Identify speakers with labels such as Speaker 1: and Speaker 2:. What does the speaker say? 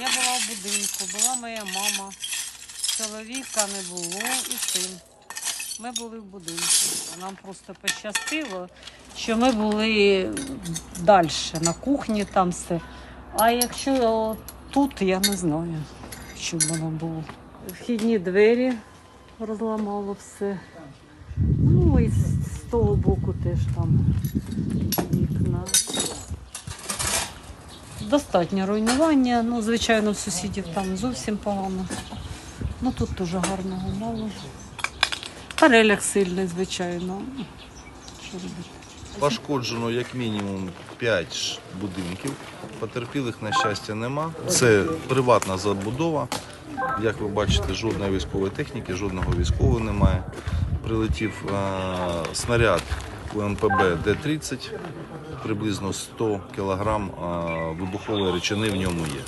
Speaker 1: Я була в будинку, була моя мама, чоловіка не було і син. Ми були в будинку. Нам просто пощастило, що ми були далі, на кухні там все. А якщо тут, я не знаю, що воно було. Вхідні двері розламало все. Ну і з того боку теж там вікна. Достатньо руйнування. Ну, звичайно, сусідів там зовсім погано. Ну тут дуже гарного мало. Переляк сильний, звичайно. Що робити?
Speaker 2: Пошкоджено як мінімум 5 будинків. Потерпілих, на щастя, нема. Це приватна забудова. Як ви бачите, жодної військової техніки, жодного військового немає. Прилетів е, снаряд УМПБ Д-30, приблизно 100 кг вибухової речини в ньому є.